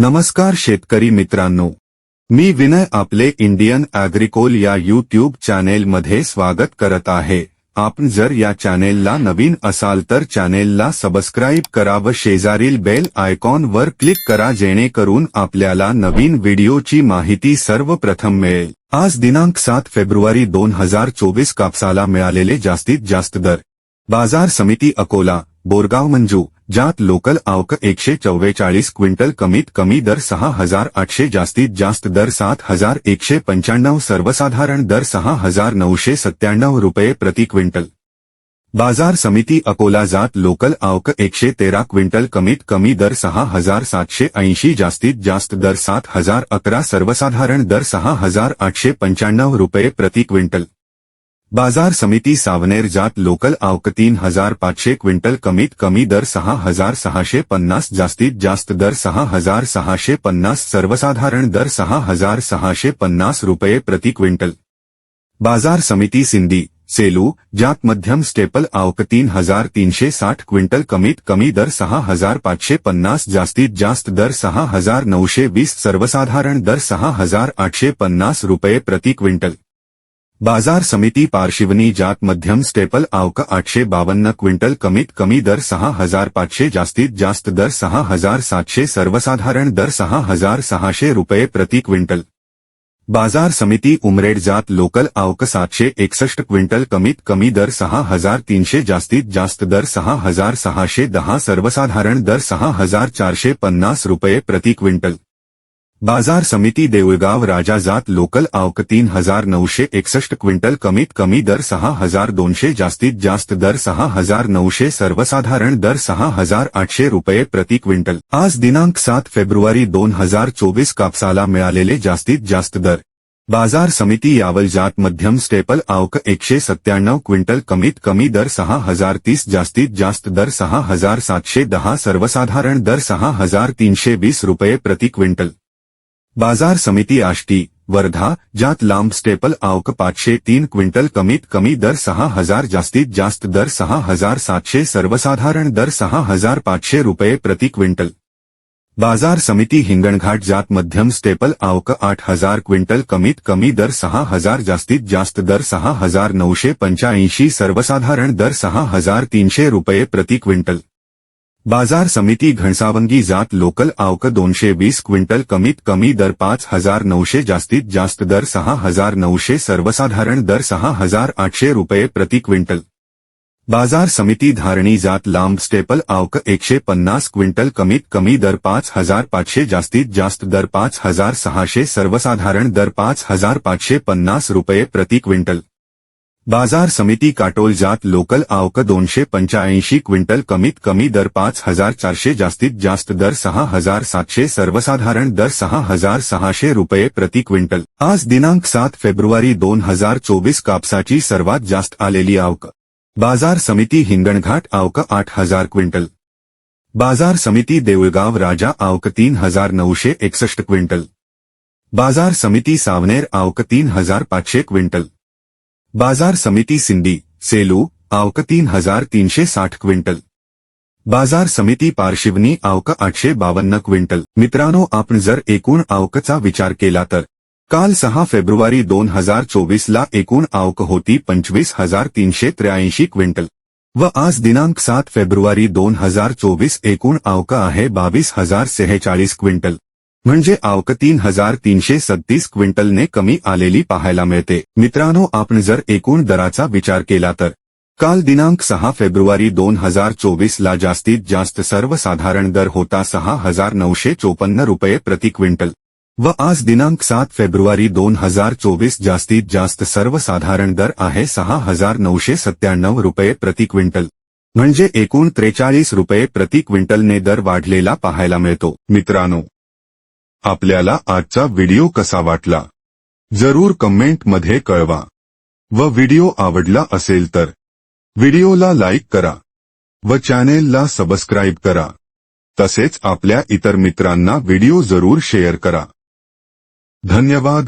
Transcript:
नमस्कार शेतकरी मित्रांनो. मी विनय आपले इंडियन अॅग्रिकोल या यूट्यूब चॅनेलमध्ये स्वागत करत आहे. आपण जर या चॅनेलला नवीन असाल तर चॅनेलला सबस्क्राईब करा व शेजारील बेल आयकॉनवर क्लिक करा जेणेकरून आपल्याला नवीन व्हिडिओची माहिती सर्वप्रथम मिळेल. आज दिनांक सात फेब्रुवारी दोन हज़ार चोवीस कापसाला मिळालेले जास्तीत जास्त दर. बाज़ार समिती अकोला बोरगाव मंजू, ज्यात लोकल आवक एकशे चव्वेचाळीस क्विंटल कमीत कमी दर सहा हज़ार आठशे जास्तीत जास्त दर सात हज़ार एकशे पंच्याण्णव सर्वसाधारण दर सहा हज़ार नऊशे सत्त्याण्णव रुपये प्रति क्विंटल. बाज़ार समिती अकोला जात लोकल आवक एकशे तेरा क्विंटल कमीत कमी दर सहा हज़ार सातशे ऐंशी जास्तीत जास्त दर सात हज़ार अकरा सर्वसाधारण दर सहा हज़ार आठशे पंच्याण्णव रुपये प्रति क्विंटल. बाज़ार समिती सावनेर जात लोकल आवक तीन हज़ार पाचशे क्विंटल कमीत कमी दर सहा हज़ार सहाशे पन्नास जास्तीत जास्त दर सहा हज़ार सहाशे पन्नास सर्वसाधारण दर सहा हज़ार सहाशे पन्नास रुपये प्रति क्विंटल। बाज़ार समिती सिंधी, सेलू ज्यात मध्यम स्टेपल आवक तीन हज़ार तीनशे साठ क्विंटल कमीत कमी दर सहा हज़ार पाचशे पन्नास जास्तीत जास्त दर सहा हज़ार नऊशे वीस सर्वसाधारण दर सहा हज़ार आठशे पन्नास रुपये प्रति क्विंटल। बाज़ार समिती पार्शिवनी जात मध्यम स्टेपल आवक आठशे बावन्न क्विंटल कमीत कमी दर सहा हज़ार पाचशे जास्तीत जास्त दर सहा हज़ार सातशे सर्वसाधारण दर सहा हज़ार सहाशे रुपये प्रति क्विंटल. बाज़ार समिती उमरेड जात लोकल आवक सातशे एकसष्ट क्विंटल कमीत कमी दर सहा हज़ार तीनशे जास्तीत जास्त दर सहा हज़ार सहाशे दहा सर्वसाधारण दर सहा हज़ार चारशे पन्नास रुपये प्रति क्विंटल. बाज़ार समिती देऊळगाव राजा जात लोकल आवक तीन हज़ार नऊशे एकसष्ट क्विंटल कमीत कमी दर सहा हज़ार दोनशे जास्तीत जास्त दर सहा हज़ार नऊशे सर्वसाधारण दर सहा हज़ार आठशे रुपये प्रति क्विंटल. आज दिनांक सात फेब्रुवारी दोन हज़ार चोवीस कापसाला मिळालेले जास्तीत जास्त दर. बाज़ार समिती यावल जात मध्यम स्टेपल आवक एकशे सत्त्याण्णव क्विंटल कमीत कमी दर सहा हज़ार तीस जास्तीत जास्त दर सहा हज़ार सातशे दहा सर्वसाधारण दर सहा हज़ार तीनशे वीस रुपये प्रति क्विंटल. बाज़ार समिती आष्टी, वर्धा ज्यात लांब स्टेपल आवक पाचशे तीन क्विंटल कमीत कमी दर सहा हज़ार जास्तीत जास्त दर सहा हज़ार सातशे सर्वसाधारण दर सहा हज़ार पाचशे रुपये प्रति क्विंटल. बाज़ार समिती हिंगणघाट जात मध्यम स्टेपल आवक आठ हज़ार क्विंटल कमीत कमी दर सहा हज़ार जास्तीत जास्त दर सहा हज़ार नऊशे पंच्याऐंशी सर्वसाधारण दर सहा हज़ार तीनशे रुपये प्रति क्विंटल. बाज़ार समिती घणसावंगी जात लोकल आवक दोनशे वीस क्विंटल कमीत कमी दर पाच हज़ार नऊशे जास्तीत जास्त दर सहा हज़ार नऊशे सर्वसाधारण दर सहा हज़ार आठशे रुपये प्रति क्विंटल. बाज़ार समिती धारणी जात लांब स्टेपल आवक एकशे पन्नास क्विंटल कमीत कमी दर पाच हज़ार पाचशे जास्तीत जास्त दर पाच हज़ार सहाशे सर्वसाधारण दर पाच हज़ार पाचशे पन्नास रुपये प्रति क्विंटल. बाजार समिती काटोल जात लोकल आवक दोनशे पंच्याऐंशी क्विंटल कमीत कमी दर पाच हजार चारशे जास्तीत जास्त दर सहा हजार सातशे सर्वसाधारण दर सहा हजार सहाशे रुपये प्रति क्विंटल. आज दिनांक सात फेब्रुवारी दोन हजार चोवीस कापसाची सर्वात जास्त आलेली आवक. बाजार समिती हिंगणघाट आवक आठ हजार क्विंटल. बाजार समिती देऊळगाव राजा आवक तीन हजार नऊशे एकसष्ट क्विंटल. बाजार समिती सावनेर आवक तीन हजार पाचशे क्विंटल. बाजार समिती सिंदी सेलू आवक तीन हजार तीनशे साठ क्विंटल. बाजार समिती पार्शिवनी आवक आठशे बावन्न क्विंटल. मित्रांनो आपण जर एकूण आवकचा विचार केला तर काल सहा फेब्रुवारी दोन हजार चोवीसला एकूण आवक होती पंचवीस हजार तीनशे त्र्याऐंशी क्विंटल. व आज दिनांक सात फेब्रुवारी दोन हजार चोवीस एकूण आवक आहे बावीस हजार सेहेचाळीस क्विंटल. म्हणजे आवक तीन हजार तीनशे सत्तीस क्विंटलने कमी आलेली पाहायला मिळते. मित्रांनो आपण जर एकूण दराचा विचार केला तर काल दिनांक सहा फेब्रुवारी दोन हजार चोवीसला जास्तीत जास्त सर्वसाधारण दर होता सहा हजार नऊशे चोपन्न रुपये प्रति क्विंटल व आज दिनांक सात फेब्रुवारी दोन हजार चोवीस जास्तीत जास्त सर्वसाधारण दर आहे सहा हजार नऊशे सत्त्याण्णव रुपये प्रति क्विंटल. म्हणजे एकूण त्रेचाळीस रुपये प्रति क्विंटलने दर वाढलेला पाहायला मिळतो. मित्रांनो आपल्याला आजचा व्हिडिओ कसा वाटला? जरूर कमेंटमध्ये कळवा. व व्हिडिओ आवडला असेल तर व्हिडिओला लाईक करा. व चॅनेलला सबस्क्राईब करा. तसेच आपल्या इतर मित्रांना व्हिडिओ जरूर शेअर करा. धन्यवाद.